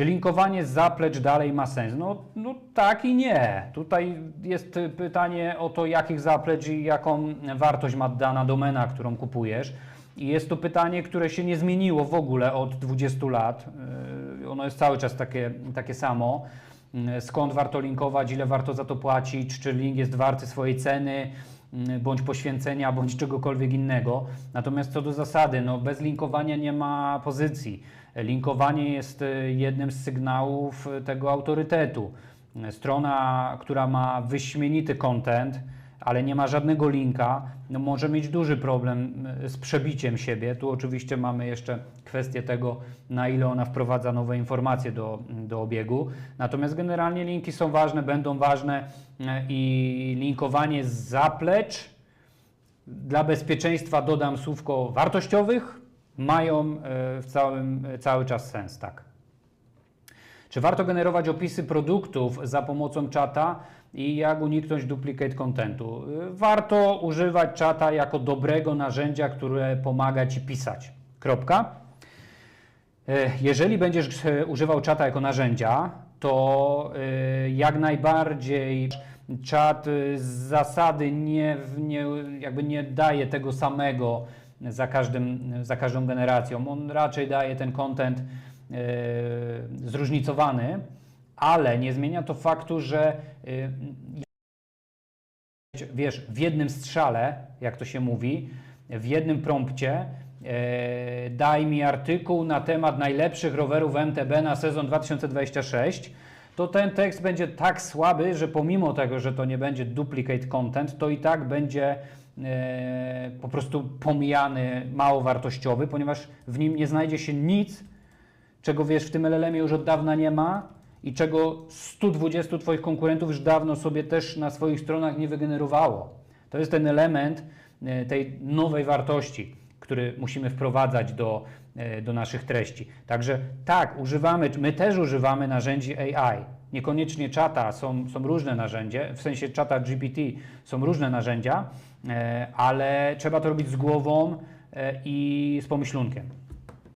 Czy linkowanie z zaplecz dalej ma sens? No, no tak i nie. Tutaj jest pytanie o to, jakich zaplecz i jaką wartość ma dana domena, którą kupujesz. I jest to pytanie, które się nie zmieniło w ogóle od 20 lat. Yy, Ono jest cały czas takie, takie samo. Yy, Skąd warto linkować, ile warto za to płacić, czy link jest warty swojej ceny, bądź poświęcenia, bądź czegokolwiek innego. Natomiast co do zasady, no bez linkowania nie ma pozycji. Linkowanie jest y, jednym z sygnałów y, tego autorytetu. Y, Strona, która ma wyśmienity content, ale nie ma żadnego linka, no może mieć duży problem y, z przebiciem siebie. Tu oczywiście mamy jeszcze kwestię tego, na ile ona wprowadza nowe informacje do, do obiegu. Natomiast generalnie linki są ważne, będą ważne y, i linkowanie z zaplecz dla bezpieczeństwa dodam słówko wartościowych, mają e, w całym, e, cały czas sens, tak. Czy warto generować opisy produktów za pomocą czata i jak uniknąć duplicate contentu? Warto używać czata jako dobrego narzędzia, które pomaga Ci pisać. Kropka. E, Jeżeli będziesz e, używał czata jako narzędzia, to e, jak najbardziej czat z zasady nie, nie, jakby nie daje tego samego za, każdym, za każdą generacją. On raczej daje ten content zróżnicowany, ale nie zmienia to faktu, że e, wiesz, w jednym strzale, jak to się mówi, w jednym prompcie e, daj mi artykuł na temat najlepszych rowerów MTB na sezon 2026, to ten tekst będzie tak słaby, że pomimo tego, że to nie będzie duplicate content, to i tak będzie e, po prostu pomijany, mało wartościowy, ponieważ w nim nie znajdzie się nic, czego wiesz w tym LLM-ie już od dawna nie ma i czego 120 Twoich konkurentów już dawno sobie też na swoich stronach nie wygenerowało. To jest ten element e, tej nowej wartości, który musimy wprowadzać do, e, do naszych treści. Także tak, używamy, my też używamy narzędzi AI. Niekoniecznie czata, są, są różne narzędzia, w sensie czata GPT są różne narzędzia, e, ale trzeba to robić z głową i z pomyślunkiem.